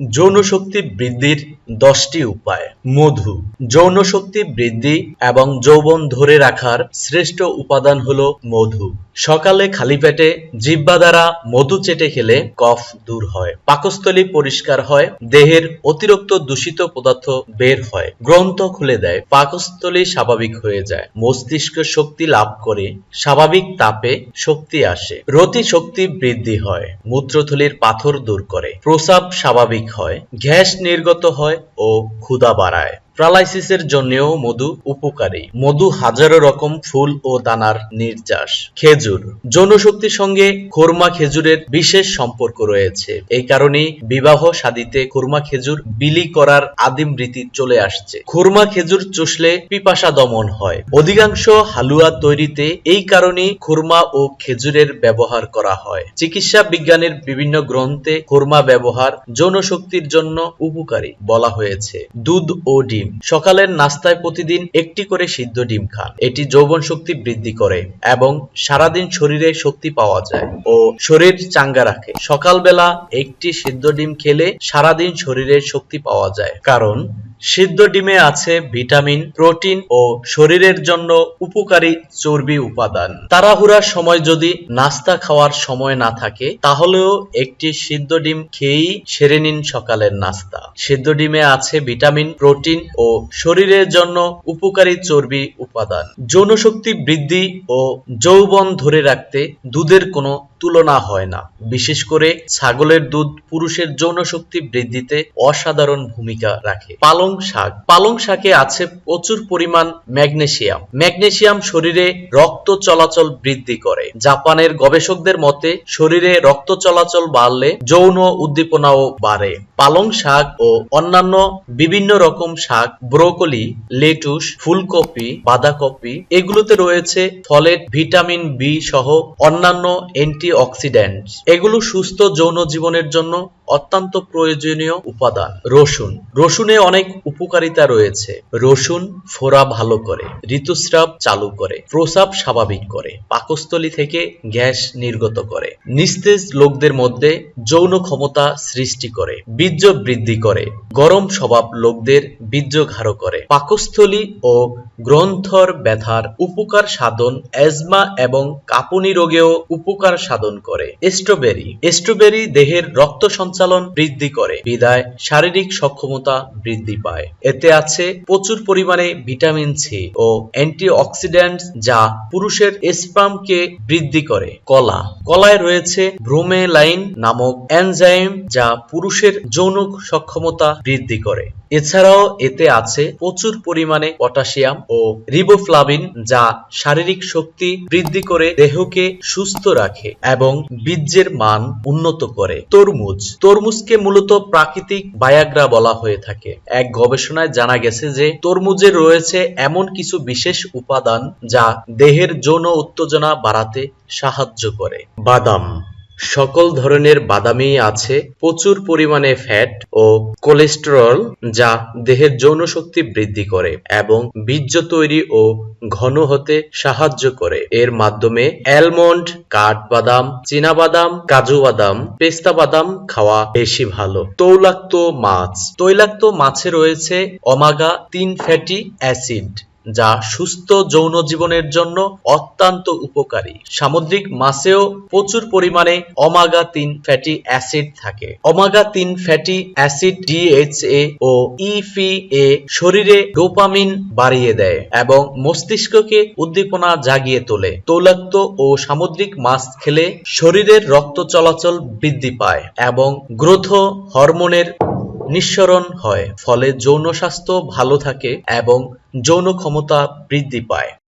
যৌন শক্তি বৃদ্ধির দশটি উপায়। মধু। যৌন শক্তি বৃদ্ধি এবং যৌবন ধরে রাখার শ্রেষ্ঠ উপাদান হলো মধু। সকালে খালি পেটে জিহ্বা দ্বারা মধু চেটে খেলে কফ দূর হয়। পাকস্থলী পরিষ্কার হয়, দেহের অতিরিক্ত দূষিত পদার্থ বের হয়, গ্রন্থ খুলে দেয়, পাকস্থলী স্বাভাবিক হয়ে যায়, মস্তিষ্ক শক্তি লাভ করে, স্বাভাবিক তাপে শক্তি আসে রতি শক্তি বৃদ্ধি হয়, মূত্রথলির পাথর দূর করে প্রসাব স্বাভাবিক হয় গ্যাস নির্গত হয় ও ক্ষুধা বাড়ায়। প্যারালাইসিসের জন্যও মধু উপকারী। মধু হাজারো রকম ফুল ও দানার নির্যাস। খেজুর। যৌনশক্তির সঙ্গে খুরমা খেজুরের বিশেষ সম্পর্ক রয়েছে। এই কারণে বিবাহ শাদিতে খুরমা খেজুর বিলি করার আদিম রীতি চলে আসছে। খুরমা খেজুর চুষলে পিপাসা দমন হয়। অধিকাংশ হালুয়া তৈরিতে এই কারণে খুরমা ও খেজুরের ব্যবহার করা হয়। চিকিৎসা বিজ্ঞানের বিভিন্ন গ্রন্থে খুরমা ব্যবহার যৌনশক্তির জন্য উপকারী বলা হয়েছে। দুধ ও ডিম। সকালের নাস্তায় প্রতিদিন একটি করে সিদ্ধ ডিম খান। এটি যৌবন শক্তি বৃদ্ধি করে এবং সারাদিন শরীরে শক্তি পাওয়া যায় ও শরীর চাঙ্গা রাখে। সকালবেলা একটি সিদ্ধ ডিম খেলে সারাদিন শরীরে শক্তি পাওয়া যায়। কারণ সিদ্ধ ডিমে আছে ভিটামিন, প্রোটিন ও শরীরের জন্য উপকারী চর্বি উপাদান। তাড়াহুড়ার সময় যদি নাস্তা খাওয়ার সময় না থাকে, তাহলেও একটি সিদ্ধ ডিম খেয়েই সেরে নিন সকালের নাস্তা। সিদ্ধ ডিমে আছে ভিটামিন, প্রোটিন ও শরীরের জন্য উপকারী চর্বি উপাদান। যৌনশক্তি বৃদ্ধি ও যৌবন ধরে রাখতে দুধের কোনো তুলনা হয় না। বিশেষ করে ছাগলের দুধ পুরুষের যৌন শক্তি বৃদ্ধিতে অসাধারণ ভূমিকা রাখে। পালং শাক। পালং শাকে আছে প্রচুর পরিমাণ ম্যাগনেসিয়াম। ম্যাগনেসিয়াম শরীরে রক্ত চলাচল বৃদ্ধি করে। জাপানের গবেষকদের মতে, শরীরে রক্ত চলাচল বাড়লে যৌন উদ্দীপনাও বাড়ে। পালং শাক ও অন্যান্য বিভিন্ন রকম শাক, ব্রোকলি, লেটুস, ফুলকপি, বাঁধাকপি, এগুলোতে রয়েছে ফলেট ভিটামিন বি সহ অন্যান্য অ্যান্টি অক্সিডেন্টস এগুলো সুস্থ যৌন জীবনের জন্য অত্যন্ত প্রয়োজনীয় উপাদান, রসুন। রসুনে অনেক উপকারিতা রয়েছে। রসুন ফোড়া ভালো করে, ঋতুস্রাব চালু করে, প্রস্রাব স্বাভাবিক করে, পাকস্থলী থেকে গ্যাস নির্গত করে, নিস্তেজ লোকদের মধ্যে যৌন ক্ষমতা সৃষ্টি করে, বীর্য বৃদ্ধি করে, গরম স্বভাব লোকদের বীর্য ঘাড় করে। পাকস্থলী ও গ্রন্থর ব্যথার উপকার সাধন অ্যাজমা এবং কাঁপুনি রোগেও উপকার সাধন করে। স্ট্রবেরি। স্ট্রবেরি দেহের রক্ত সঞ্চালন বৃদ্ধি করে। বিদায়, শারীরিক সক্ষমতা বৃদ্ধি পায়। এতে আছে প্রচুর পরিমাণে ভিটামিন সি ও অ্যান্টি অক্সিডেন্ট যা পুরুষের স্পামকে বৃদ্ধি করে। কলা। কলায় রয়েছে ব্রোমেলাইন নামক এনজাইম যা পুরুষের যৌন সক্ষমতা বৃদ্ধি করে। এছাড়াও এতে আছে প্রচুর পরিমাণে পটাশিয়াম ও রিবোফ্লাভিন যা শারীরিক শক্তি বৃদ্ধি করে দেহকে সুস্থ রাখে এবং বীর্যের মান উন্নত করে। তরমুজ। তরমুজকে মূলত প্রাকৃতিক বায়াগ্রা বলা হয়ে থাকে। এক গবেষণায় জানা গেছে যে, তরমুজে রয়েছে এমন কিছু বিশেষ উপাদান যা দেহের যৌন উত্তেজনা বাড়াতে সাহায্য করে। বাদাম সকল ধরনের বাদামি আছে, প্রচুর পরিমাণে ফ্যাট ও কোলেস্টেরল যা দেহের যৌন শক্তি বৃদ্ধি করে এবং বীর্য তৈরি ও ঘন হতে সাহায্য করে। এর মাধ্যমে অ্যালমন্ড কাঠবাদাম, চীনাবাদাম কাজু বাদাম পেস্তা বাদাম খাওয়া বেশি ভালো। তৈলাক্ত মাছ। তৈলাক্ত মাছে রয়েছে অমাগা তিন ফ্যাটি অ্যাসিড যা সুস্থ যৌন জীবনের জন্য অত্যন্ত উপকারী। সামুদ্রিক মাছেও প্রচুর পরিমাণে অমাগা তিন ফ্যাটি অ্যাসিড থাকে। অমাগা তিন ফ্যাটি অ্যাসিড ডিএইচএ ও ইফিএ শরীরে ডোপামিন বাড়িয়ে দেয় এবং মস্তিষ্ককে উদ্দীপনা জাগিয়ে তোলে। তৈলাক্ত ও সামুদ্রিক মাছ খেলে শরীরের রক্ত চলাচল বৃদ্ধি পায় এবং গ্রোথ হরমোনের নিঃসরণ হয়। ফলে যৌন স্বাস্থ্য ভালো থাকে এবং যৌন ক্ষমতা বৃদ্ধি পায়।